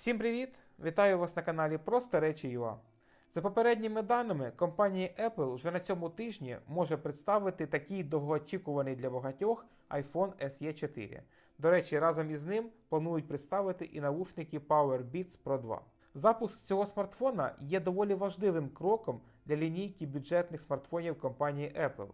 Всім привіт! Вітаю вас на каналі Просто Речі ЮА. За попередніми даними, компанія Apple вже на цьому тижні може представити такий довгоочікуваний для багатьох iPhone SE 4. До речі, разом із ним планують представити і наушники PowerBeats Pro 2. Запуск цього смартфона є доволі важливим кроком для лінійки бюджетних смартфонів компанії Apple.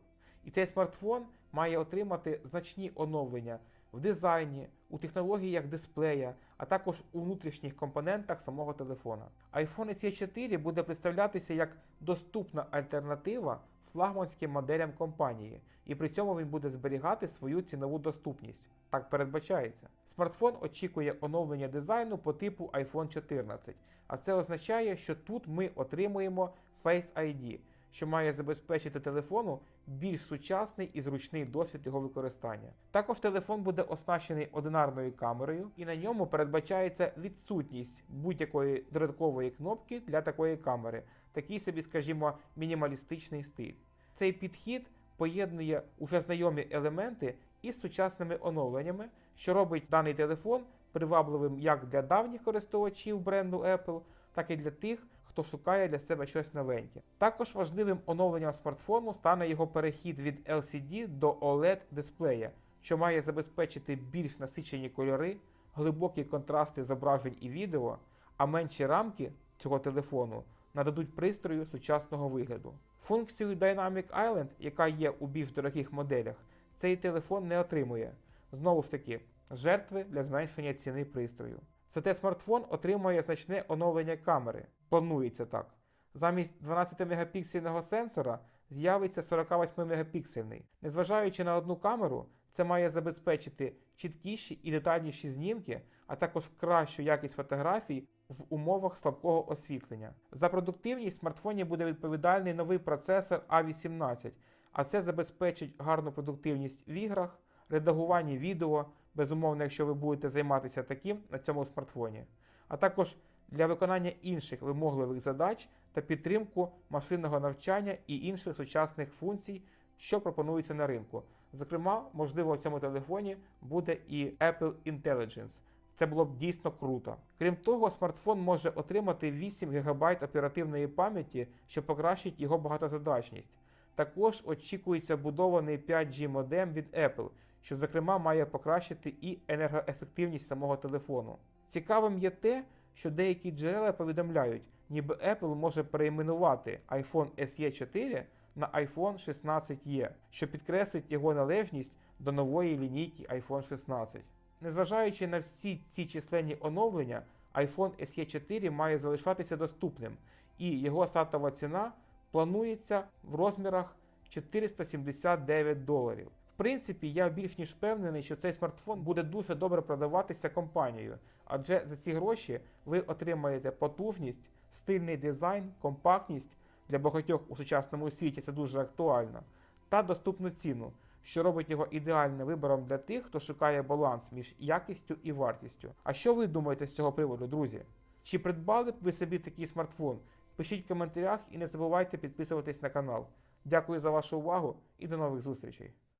І цей смартфон має отримати значні оновлення в дизайні, у технологіях дисплея, а також у внутрішніх компонентах самого телефона. iPhone SE 4 буде представлятися як доступна альтернатива флагманським моделям компанії, і при цьому він буде зберігати свою цінову доступність. Так передбачається. Смартфон очікує оновлення дизайну по типу iPhone 14, а це означає, що тут ми отримуємо Face ID що має забезпечити телефону більш сучасний і зручний досвід його використання. Також телефон буде оснащений одинарною камерою, і на ньому передбачається відсутність будь-якої додаткової кнопки для такої камери, такий собі, скажімо, мінімалістичний стиль. Цей підхід поєднує уже знайомі елементи із сучасними оновленнями, що робить даний телефон привабливим як для давніх користувачів бренду Apple, так і для тих, хто шукає для себе щось новеньке. Також важливим оновленням смартфону стане його перехід від LCD до OLED дисплея, що має забезпечити більш насичені кольори, глибокі контрасти зображень і відео, а менші рамки цього телефону нададуть пристрою сучасного вигляду. Функцію Dynamic Island, яка є у більш дорогих моделях, цей телефон не отримує. Знову ж таки, жертви для зменшення ціни пристрою. Зате смартфон отримує значне оновлення камери. Планується так. Замість 12-мегапіксельного сенсора з'явиться 48-мегапіксельний. Незважаючи на одну камеру, це має забезпечити чіткіші і детальніші знімки, а також кращу якість фотографій в умовах слабкого освітлення. За продуктивність в смартфоні буде відповідальний новий процесор A18, а це забезпечить гарну продуктивність в іграх, редагуванні відео, безумовно, якщо ви будете займатися таким на цьому смартфоні, а також для виконання інших вимогливих задач та підтримку машинного навчання і інших сучасних функцій, що пропонуються на ринку. Зокрема, можливо, в цьому телефоні буде і Apple Intelligence. Це було б дійсно круто. Крім того, смартфон може отримати 8 ГБ оперативної пам'яті, що покращить його багатозадачність. Також очікується будований 5G модем від Apple, що, зокрема, має покращити і енергоефективність самого телефону. Цікавим є те, що деякі джерела повідомляють, ніби Apple може перейменувати iPhone SE 4 на iPhone 16e, що підкреслить його належність до нової лінійки iPhone 16. Незважаючи на всі ці численні оновлення, iPhone SE 4 має залишатися доступним, і його стартова ціна планується в розмірах 479 доларів. Принципі, я більш ніж впевнений, що цей смартфон буде дуже добре продаватися компанією, адже за ці гроші ви отримаєте потужність, стильний дизайн, компактність для багатьох у сучасному світі це дуже актуально, та доступну ціну, що робить його ідеальним вибором для тих, хто шукає баланс між якістю і вартістю. А що ви думаєте з цього приводу, друзі? Чи придбали б ви собі такий смартфон? Пишіть в коментарях і не забувайте підписуватись на канал. Дякую за вашу увагу і до нових зустрічей!